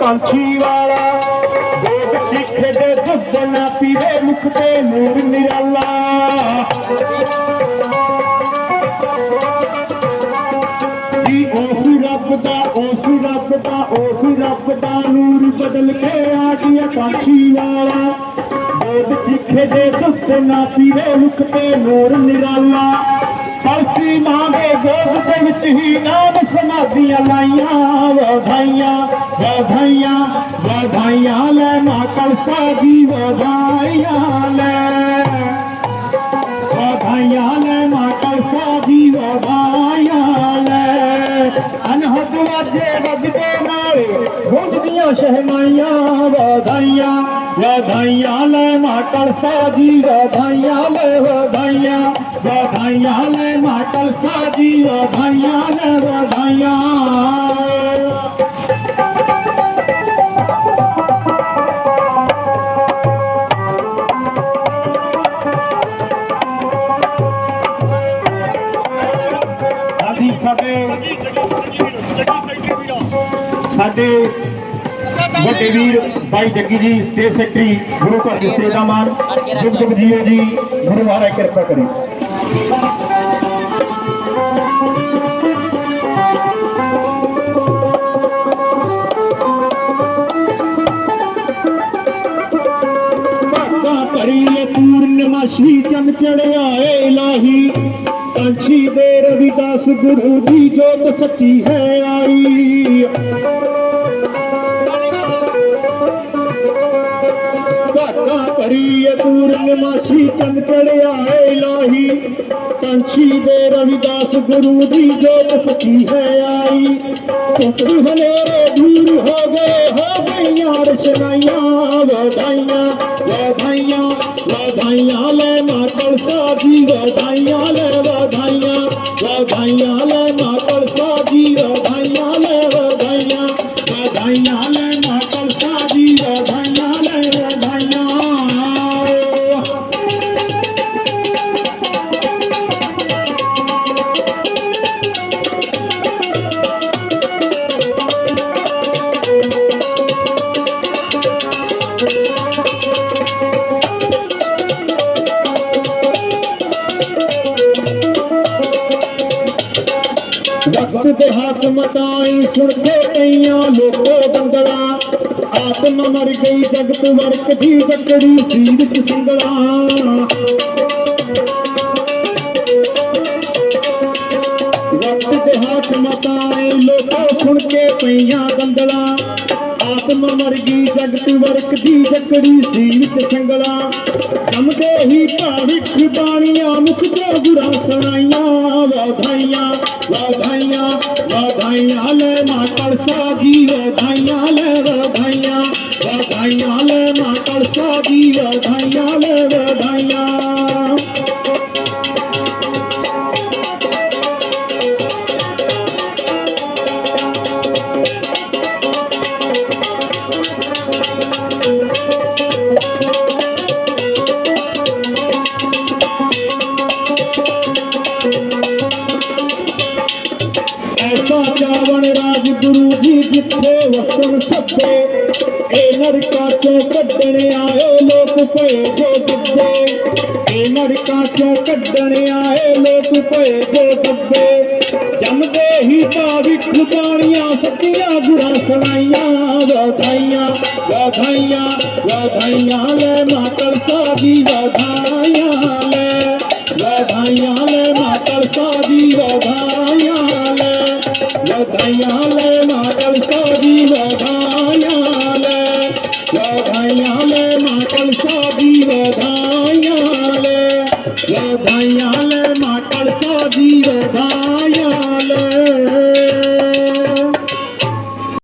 ਕਾਂਛੀ ਵਾਲਾ। ਦੋਗ ਚੀਖੇ ਦੇ ਦੁੱਧ ਨਾ ਪੀਵੇ ਮੁਖ ਤੇ ਨੂਰ ਨਿਰਾਲਾ। ਜੀ ਉਸ ਰੱਬ ਦਾ, ਉਸ ਰੱਬ ਦਾ, ਉਸ ਰੱਬ ਦਾ ਨੂਰ ਬਦਲ ਕੇ ਆ ਗਿਆ ਕਾਂਛੀ ਵਾਲਾ। ਦੋਗ ਚੀਖੇ ਦੇ ਦੁੱਧ ਨਾ ਪੀਵੇ ਮੁਖ ਤੇ ਨੂਰ ਨਿਰਾਲਾ। परसी मांगे गोद के विच ही नाम समाधियाँ लाइया वधाइया वधाइया वधाइया ले माँ कलसा दी वधाइया ले वधाइया ले माँ कलसा दी वधाइया ले अनहद वाजे वजदे नाल गूंजदियाँ शहनाइयाँ वधाइयाँ ਵਧਾਈਆਂ ਲੈ ਮਾਂ ਕਲਸਾ ਦੀ ਵਧਾਈਆਂ ਲੈ ਵਧਾਈਆਂ ਵਧਾਈਆਂ ਲੈ ਮਾਂ ਕਲਸਾ ਦੀ ਵਧਾਈਆਂ ਲੈ ਵਧਾਈਆਂ ਹਾਂਜੀ ਸਾਡੇ ਸਾਡੇ गुरदेवीर भाई जग्गी जी स्टेट सेक्रेटरी, गुरु का सेवा मान दुख दुख जियो जी, गुरु महाराज कृपा करें। पूर्णमाशी चन चढ़िया इलाही पंछी दे रविदास गुरु की जोत सच्ची है आई। पड़ी है पूर्णमासी चंद चढ़िया है इलाही दे रविदास गुरु जी, जो सखी है आई। पुत्र हलेरे दूर हो गए, हो गईया रचनाइया वधाइया वधाइया वधाइया ले मातल साजी वधाइया ले वधाइया वधाइया ले मातल साजी वधाइया ले वधाइया वधाइया ले ਵਕਤ ਦੇ ਹੱਥ ਮਟਾਈ ਸੁਣ ਕੇ ਕਈਆਂ ਲੋਕੋ ਬੰਗਲਾ ਆਤਮ ਮਰ ਗਈ ਜਗਤ ਵਰਕ ਦੀ ਜਕੜੀ ਸੀਰ ਚ ਸਿੰਗਲਾ ਵਕਤ ਦੇ ਹੱਥ ਮਟਾਈ ਲੋਕੋ ਸੁਣ ਕੇ ਪਈਆਂ ਬੰਗਲਾ ਆਤਮ ਵਰਗੀ ਜਗਤ ਵਰਕਦੀ ਜਕੜੀ ਸੀਰ ਸੰਗਲਾ। ਸਿੰਗਲਾ ਹੀ ਭਾਵਿਕ ਬਾਣੀਆਂ, ਮੁਖ ਤੋਂ ਗੁਰਾਂ ਸੁਣਾਈਆਂ ਵਾਧਾਈਆਂ ਵਾਧਾਈਆਂ, ਵਧਾਈਆਂ ਲੈ ਮਾਂ ਕਲਸਾ ਦੀ ਵਧਾਈਆਂ ਲੈ ਵਾਧਾਈਆਂ, ਵਧਾਈਆਂ ਲੈ ਮਾਂ ਕਲਸਾ ਦੀ ਵਧਾਈਆਂ ਲੈ ਵਾਧਾਈਆਂ। रावण राज गुरु जी जिथे वसन सत्ते, ए नरका चो कड्डने आए लोग पे जो डब्बे ए नरका चो कड्डने आए लोग पे जो डब्बे जमदे ही ताविक खुदानियाँ सतिया गुरा सुनाइया वधाइयाँ वधाइयाँ वधाइयाँ ले मातल सादी वधाइयाँ ले वधाइयाँ ले मातल सादी वधाइयाँ लोधायाल माधव साधी लोधायाल लोधायाल माटल साधी लोधायाल लोधायाल माटल साधी लोधायाल